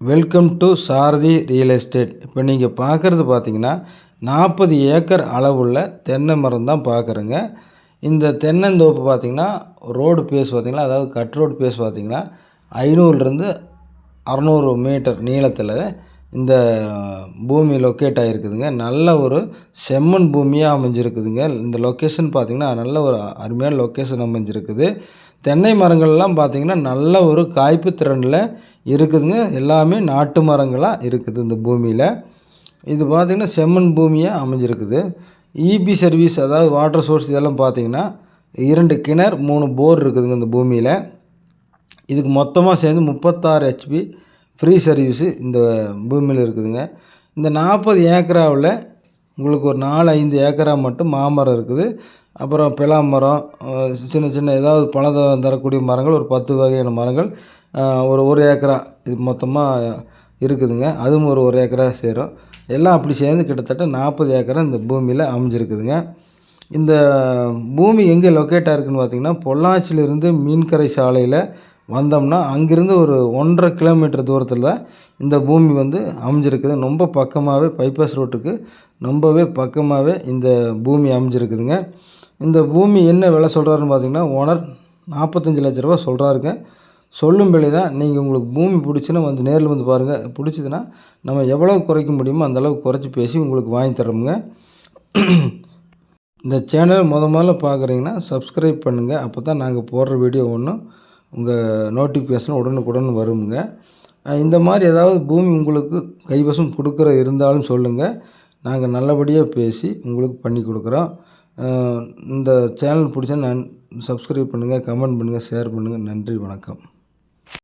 Welcome to Sarathi real estate இப்போ நீங்கள் பார்க்குறது பார்த்தீங்கன்னா நாற்பது ஏக்கர் அளவுள்ள தென்னை மரம் தான் பார்க்குறேங்க இந்த தென்னந்தோப்பு பார்த்தீங்கன்னா ரோடு பேஸ் பார்த்திங்கன்னா அதாவது கட் ரோடு பேஸ் பார்த்தீங்கன்னா ஐநூறுலேருந்து அறநூறு மீட்டர் நீளத்தில் இந்த பூமி லொக்கேட் ஆகிருக்குதுங்க நல்ல ஒரு செம்மண் பூமியாக அமைஞ்சிருக்குதுங்க. இந்த லொக்கேஷன் பார்த்திங்கன்னா நல்ல ஒரு அருமையான லொக்கேஷன் அமைஞ்சிருக்குது. தென்னை மரங்கள்லாம் பார்த்திங்கன்னா நல்ல ஒரு காய்ப்பு திறனில் இருக்குதுங்க. எல்லாமே நாட்டு மரங்களாக இருக்குது இந்த பூமியில். இது பார்த்திங்கன்னா செம்மண் பூமியாக அமைஞ்சிருக்குது. இபி சர்வீஸ் அதாவது வாட்டர் சோர்ஸ் இதெல்லாம் பார்த்திங்கன்னா இரண்டு கிணறு மூணு போர் இருக்குதுங்க இந்த பூமியில். இதுக்கு மொத்தமாக சேர்ந்து முப்பத்தாறு ஹெச்பி ஃப்ரீ சர்வீஸு இந்த பூமியில் இருக்குதுங்க. இந்த நாற்பது ஏக்கராவில் உங்களுக்கு ஒரு நாலு ஐந்து ஏக்கரா மட்டும் மாமரம் இருக்குது. அப்புறம் பிலா மரம் சின்ன சின்ன ஏதாவது பழம் தரக்கூடிய மரங்கள் ஒரு பத்து வகையான மரங்கள் ஒரு ஒரு ஏக்கரா இது மொத்தமாக இருக்குதுங்க. அதுவும் ஒரு ஒரு ஏக்கரா சேரும். எல்லாம் அப்படி சேர்ந்து கிட்டத்தட்ட நாற்பது ஏக்கரா இந்த பூமியில் அமைஞ்சிருக்குதுங்க. இந்த பூமி எங்கே லொக்கேட்டாக இருக்குதுன்னு பார்த்திங்கன்னா பொள்ளாச்சியிலிருந்து மீன்கரை சாலையில் வந்தோம்னா அங்கேருந்து ஒரு ஒன்றரை கிலோமீட்டர் தூரத்தில் தான் இந்த பூமி வந்து அமைஞ்சிருக்குது. ரொம்ப பக்கமாகவே பைபாஸ் ரோட்டுக்கு ரொம்பவே பக்கமாகவே இந்த பூமி அமைஞ்சிருக்குதுங்க. இந்த பூமி என்ன விலை சொல்கிறாருன்னு பார்த்தீங்கன்னா ஓனர் நாற்பத்தஞ்சு லட்ச ரூபா சொல்கிறாருங்க சொல்லும் வெளி தான் நீங்கள் உங்களுக்கு பூமி பிடிச்சுன்னா வந்து நேரில் வந்து பாருங்கள் பிடிச்சதுன்னா நம்ம எவ்வளோ குறைக்க முடியுமோ அந்தளவுக்கு குறைச்சி பேசி உங்களுக்கு வாங்கி தரோமுங்க இந்த சேனல் முத முதல்ல பார்க்குறீங்கன்னா சப்ஸ்கிரைப் பண்ணுங்கள் அப்போ தான் நாங்கள் போடுற வீடியோ ஒன்றும் உங்கள் நோட்டிஃபிகேஷன் உடனுக்குடன் வருங்க இந்த மாதிரி ஏதாவது பூமி உங்களுக்கு கைவசம் கொடுக்குற இருந்தாலும் சொல்லுங்கள் நாங்கள் நல்லபடியாக பேசி உங்களுக்கு பண்ணி கொடுக்குறோம். இந்த சேனல் பிடிச்சா நான் சப்ஸ்கிரைப் பண்ணுங்கள் கமெண்ட் பண்ணுங்கள் ஷேர் பண்ணுங்கள் நன்றி வணக்கம்.